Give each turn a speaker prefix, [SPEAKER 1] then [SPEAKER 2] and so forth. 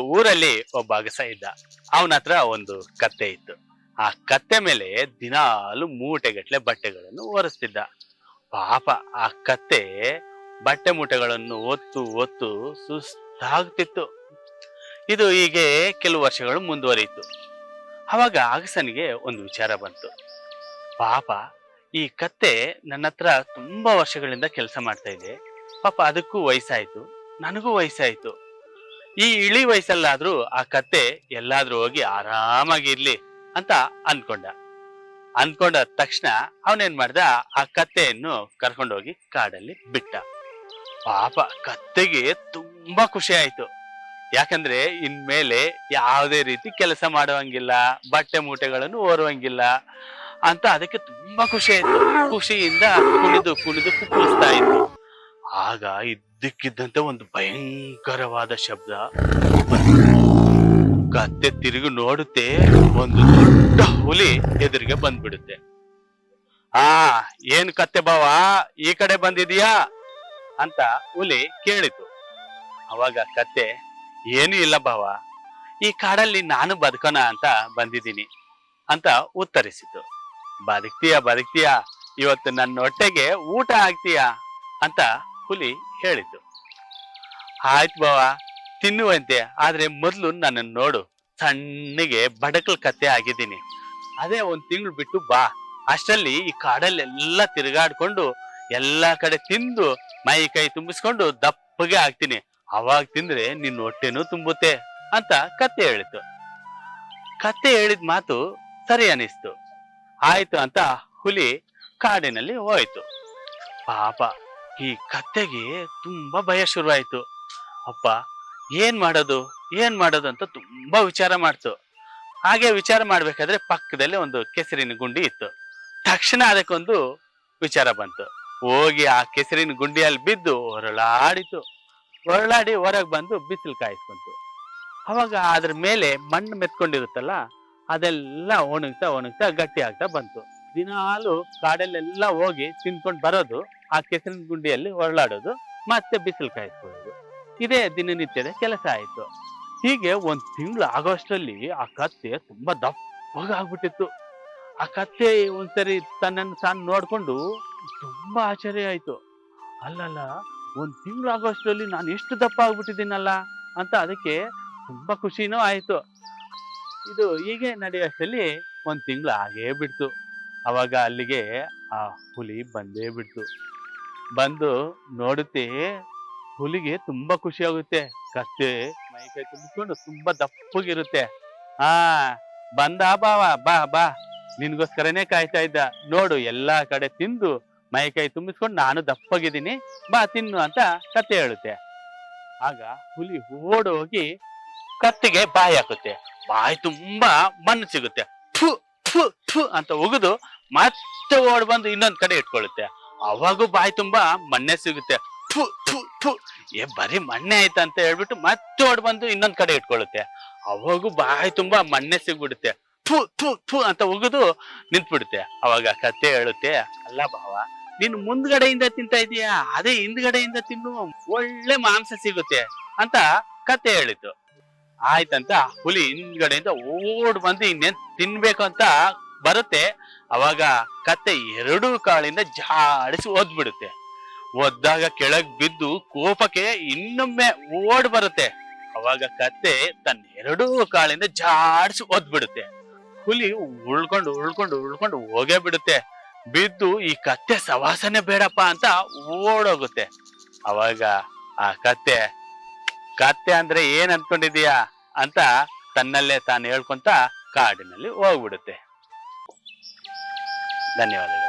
[SPEAKER 1] ಊರಲ್ಲಿ ಒಬ್ಬ ಅಗಸ ಇದ್ದ. ಅವನ ಹತ್ರ ಒಂದು ಕತ್ತೆ ಇತ್ತು. ಆ ಕತ್ತೆ ಮೇಲೆ ದಿನಾಲು ಮೂಟೆಗಟ್ಲೆ ಬಟ್ಟೆಗಳನ್ನು ಒರೆಸ್ತಿದ್ದ. ಪಾಪ, ಆ ಕತ್ತೆ ಬಟ್ಟೆ ಮೂಟೆಗಳನ್ನು ಒತ್ತು ಒತ್ತು ಸುಸ್ತಾಗ್ತಿತ್ತು. ಇದು ಹೀಗೆ ಕೆಲವು ವರ್ಷಗಳು ಮುಂದುವರಿಯಿತು. ಅವಾಗ ಅಗಸನಿಗೆ ಒಂದು ವಿಚಾರ ಬಂತು. ಪಾಪ, ಈ ಕತ್ತೆ ನನ್ನ ಹತ್ರ ತುಂಬಾ ವರ್ಷಗಳಿಂದ ಕೆಲಸ ಮಾಡ್ತಾ ಇದೆ. ಪಾಪ, ಅದಕ್ಕೂ ವಯಸ್ಸಾಯ್ತು. ನನಗೂ ವಯಸ್ಸಾಯ್ತು. ಈ ಇಳಿ ವಯಸ್ಸಲ್ಲಾದ್ರೂ ಆ ಕತ್ತೆ ಎಲ್ಲಾದ್ರೂ ಹೋಗಿ ಆರಾಮಾಗಿರ್ಲಿ ಅಂತ ಅನ್ಕೊಂಡ. ಅನ್ಕೊಂಡ ತಕ್ಷಣ ಅವನೇನ್ ಮಾಡ್ದ? ಆ ಕತ್ತೆಯನ್ನು ಕರ್ಕೊಂಡೋಗಿ ಕಾಡಲ್ಲಿ ಬಿಟ್ಟ. ಪಾಪ ಕತ್ತೆಗೆ ತುಂಬಾ ಖುಷಿ ಆಯ್ತು. ಯಾಕಂದ್ರೆ ಇನ್ಮೇಲೆ ಯಾವುದೇ ರೀತಿ ಕೆಲಸ ಮಾಡುವಂಗಿಲ್ಲ, ಬಟ್ಟೆ ಮೂಟೆಗಳನ್ನು ಓರುವಂಗಿಲ್ಲ ಅಂತ ಅದಕ್ಕೆ ತುಂಬಾ ಖುಷಿ ಆಯ್ತು. ಖುಷಿಯಿಂದ ಕುಣಿದು ಕುಣಿದು ಕುಪ್ಪಿಸ್ತಾ ಇತ್ತು ಆಗ ಇದ್ದಕ್ಕಿದ್ದಂತೆ ಒಂದು ಭಯಂಕರವಾದ ಶಬ್ದ. ಕತ್ತೆ ತಿರುಗಿ ನೋಡುತ್ತೆ, ಒಂದು ದೊಡ್ಡ ಹುಲಿ ಎದುರಿಗೆ ಬಂದ್ಬಿಡುತ್ತೆ. ಆ, ಏನ್ ಕತ್ತೆ ಬಾವ, ಈ ಕಡೆ ಬಂದಿದೀಯಾ ಅಂತ ಹುಲಿ ಕೇಳಿತು. ಅವಾಗ ಕತ್ತೆ, ಏನೂ ಇಲ್ಲ ಬಾವ, ಈ ಕಾಡಲ್ಲಿ ನಾನು ಬದುಕೋಣ ಅಂತ ಬಂದಿದ್ದೀನಿ ಅಂತ ಉತ್ತರಿಸಿತು. ಬದುಕ್ತೀಯ ಬದುಕ್ತೀಯ, ಇವತ್ತು ನನ್ನ ಹೊಟ್ಟೆಗೆ ಊಟ ಆಗ್ತೀಯಾ ಅಂತ ಹುಲಿ ಹೇಳಿತು ಆಯ್ತು ಬಾವ, ತಿನ್ನುವಂತೆ, ಆದ್ರೆ ಮೊದಲು ನನ್ನನ್ನು ನೋಡು. ಸಣ್ಣಗೆ ಬಡಕಲ್ ಕತ್ತೆ ಆಗಿದ್ದೀನಿ. ಅದೇ ಒಂದ್ ತಿಂಗಳು ಬಿಟ್ಟು ಬಾ. ಅಷ್ಟರಲ್ಲಿ ಈ ಕಾಡಲ್ಲೆಲ್ಲ ತಿರುಗಾಡ್ಕೊಂಡು ಎಲ್ಲಾ ಕಡೆ ತಿಂದು ಮೈ ಕೈ ತುಂಬಿಸ್ಕೊಂಡು ದಪ್ಪಗೆ ಆಗ್ತೀನಿ. ಅವಾಗ ತಿಂದ್ರೆ ನಿನ್ನ ಹೊಟ್ಟೆನೂ ತುಂಬುತ್ತೆ ಅಂತ ಕತ್ತೆ ಹೇಳಿತು ಕತ್ತೆ ಹೇಳಿದ ಮಾತು ಸರಿ ಅನಿಸ್ತು. ಆಯ್ತು ಅಂತ ಹುಲಿ ಕಾಡಿನಲ್ಲಿ ಹೋಯ್ತು. ಪಾಪ ಈ ಕತ್ತೆಗೆ ತುಂಬಾ ಭಯ ಶುರುವಾಯಿತು. ಅಪ್ಪ, ಏನ್ ಮಾಡೋದು? ಏನ್ ಮಾಡೋದು ಅಂತ ತುಂಬಾ ವಿಚಾರ ಮಾಡ್ತು. ಹಾಗೆ ವಿಚಾರ ಮಾಡ್ಬೇಕಾದ್ರೆ ಪಕ್ಕದಲ್ಲಿ ಒಂದು ಕೆಸರಿನ ಗುಂಡಿ ಇತ್ತು. ತಕ್ಷಣ ಅದಕ್ಕೊಂದು ವಿಚಾರ ಬಂತು. ಹೋಗಿ ಆ ಕೆಸರಿನ ಗುಂಡಿಯಲ್ಲಿ ಬಿದ್ದು ಹೊರಳಾಡಿತು ಹೊರಳಾಡಿ ಹೊರಗೆ ಬಂದು ಬಿಸಿಲು ಕಾಯಿಸ್ಕೊಂತು. ಅವಾಗ ಅದ್ರ ಮೇಲೆ ಮಣ್ಣು ಮೆತ್ಕೊಂಡಿರುತ್ತಲ್ಲ, ಅದೆಲ್ಲ ಒಣಗ್ತಾ ಒಣಗ್ತಾ ಗಟ್ಟಿ ಆಗ್ತಾ ಬಂತು. ದಿನಾಲು ಕಾಡಲ್ಲೆಲ್ಲ ಹೋಗಿ ತಿನ್ಕೊಂಡು ಬರೋದು ಆ ಕೆಸರಿನ ಗುಂಡಿಯಲ್ಲಿ ಹೊರಳಾಡೋದು ಮತ್ತೆ ಬಿಸಿಲು ಕಾಯಿಸ್ಕೊಳ್ಳೋದು. ಇದೇ ದಿನನಿತ್ಯದ ಕೆಲಸ ಆಯಿತು. ಹೀಗೆ ಒಂದ್ ತಿಂಗಳು ಆಗೋಷ್ಟರಲ್ಲಿ ಆ ಕತ್ತೆ ತುಂಬಾ ದಪ್ಪಗಾಗ್ಬಿಟ್ಟಿತ್ತು. ಆ ಕತ್ತೆ ಒಂದ್ಸರಿ ತನ್ನನ್ನು ತಾನು ನೋಡ್ಕೊಂಡು ತುಂಬಾ ಆಶ್ಚರ್ಯ ಆಯ್ತು. ಅಲ್ಲಲ್ಲ, ಒಂದ್ ತಿಂಗಳು ಆಗೋಷ್ಟರಲ್ಲಿ ನಾನು ಎಷ್ಟು ದಪ್ಪ ಆಗ್ಬಿಟ್ಟಿದ್ದೀನಲ್ಲ ಅಂತ ಅದಕ್ಕೆ ತುಂಬಾ ಖುಷಿನೂ ಆಯ್ತು. ಇದು ಹೀಗೆ ನಡೆಯೋಷ್ಟರಲ್ಲಿ ಒಂದ್ ತಿಂಗಳು ಆಗೇ ಬಿಡ್ತು. ಅವಾಗ ಅಲ್ಲಿಗೆ ಆ ಹುಲಿ ಬಂದೇ ಬಿಡ್ತು. ಬಂದು ನೋಡುತ್ತೆ, ಹುಲಿಗೆ ತುಂಬಾ ಖುಷಿ ಆಗುತ್ತೆ. ಕತ್ತೆ ಮೈ ಕೈ ತುಂಬಿಸ್ಕೊಂಡು ತುಂಬಾ ದಪ್ಪಗಿರುತ್ತೆ. ಆ, ಬಂದ ಬಾವ, ಬಾ ಬಾ. ನಿನ್ಗೋಸ್ಕರನೇ ಕಾಯ್ತಾ ಇದ್ದ. ನೋಡು, ಎಲ್ಲಾ ಕಡೆ ತಿಂದು ಮೈ ಕೈ ತುಂಬಿಸ್ಕೊಂಡು ನಾನು ದಪ್ಪಗಿದ್ದೀನಿ, ಬಾ ತಿನ್ನು ಅಂತ ಕತ್ತೆ ಹೇಳುತ್ತೆ. ಆಗ ಹುಲಿ ಓಡೋಗಿ ಕತ್ತೆಗೆ ಬಾಯಿ ಹಾಕುತ್ತೆ. ಬಾಯಿ ತುಂಬಾ ಮಣ್ಣು ಸಿಗುತ್ತೆ. ಫು ಥು ಥು ಅಂತ ಉಗಿದು ಮತ್ತೆ ಓಡ್ ಬಂದು ಇನ್ನೊಂದ್ ಕಡೆ ಇಟ್ಕೊಳ್ಳುತ್ತೆ. ಅವಾಗೂ ಬಾಯಿ ತುಂಬಾ ಮಣ್ಣೆ ಸಿಗುತ್ತೆ. ಏ, ಬರೀ ಮಣ್ಣೆ ಆಯ್ತ ಅಂತ ಹೇಳ್ಬಿಟ್ಟು ಮತ್ತೆ ಓಡ್ ಬಂದು ಇನ್ನೊಂದ್ ಕಡೆ ಇಟ್ಕೊಳ್ಳುತ್ತೆ. ಅವಾಗೂ ಬಾಯಿ ತುಂಬಾ ಮಣ್ಣೆ ಸಿಗ್ಬಿಡುತ್ತೆ. ಥು ಥು ಥು ಅಂತ ಉಗಿದು ನಿಂತ್ಬಿಡುತ್ತೆ. ಅವಾಗ ಕತ್ತೆ ಹೇಳುತ್ತೆ, ಅಲ್ಲ ಭಾವ, ನೀನು ಮುಂದ್ಗಡೆಯಿಂದ ತಿಂತಾ ಇದೀಯಾ? ಅದೇ ಹಿಂದ್ಗಡೆಯಿಂದ ತಿನ್ನು, ಒಳ್ಳೆ ಮಾಂಸ ಸಿಗುತ್ತೆ. ಅಂತ ಕತೆ ಹೇಳಿತು ಆಯ್ತಂತ ಹುಲಿ ಹಿಂದ್ಗಡೆಯಿಂದ ಓಡ್ ಬಂದು ಇನ್ನೇನ್ ತಿನ್ಬೇಕು ಅಂತ ಬರುತ್ತೆ. ಅವಾಗ ಕತ್ತೆ ಎರಡು ಕಾಳಿಂದ ಜಾಡಿಸಿ ಓದ್ಬಿಡುತ್ತೆ. ಒದ್ದಾಗ ಕೆಳಗ್ ಬಿದ್ದು ಕೋಪಕ್ಕೆ ಇನ್ನೊಮ್ಮೆ ಓಡ್ ಬರುತ್ತೆ. ಅವಾಗ ಕತ್ತೆ ತನ್ನ ಎರಡೂ ಕಾಳಿಂದ ಜಾಡಿಸಿ ಓದ್ಬಿಡುತ್ತೆ. ಹುಲಿ ಉಳ್ಕೊಂಡು ಉಳ್ಕೊಂಡು ಉಳ್ಕೊಂಡು ಹೋಗೇ ಬಿಡುತ್ತೆ. ಬಿದ್ದು ಈ ಕತ್ತೆ ಸವಾಸನೆ ಬೇಡಪ್ಪ ಅಂತ ಓಡೋಗುತ್ತೆ. ಅವಾಗ ಆ ಕತ್ತೆ ಕತ್ತೆ ಅಂದ್ರೆ ಏನ್ ಅನ್ಕೊಂಡಿದೀಯಾ ಅಂತ ತನ್ನಲ್ಲೇ ತಾನು ಹೇಳ್ಕೊಂತ ಕಾಡಿನಲ್ಲಿ ಹೋಗ್ಬಿಡುತ್ತೆ. ధన్యవాదాలు.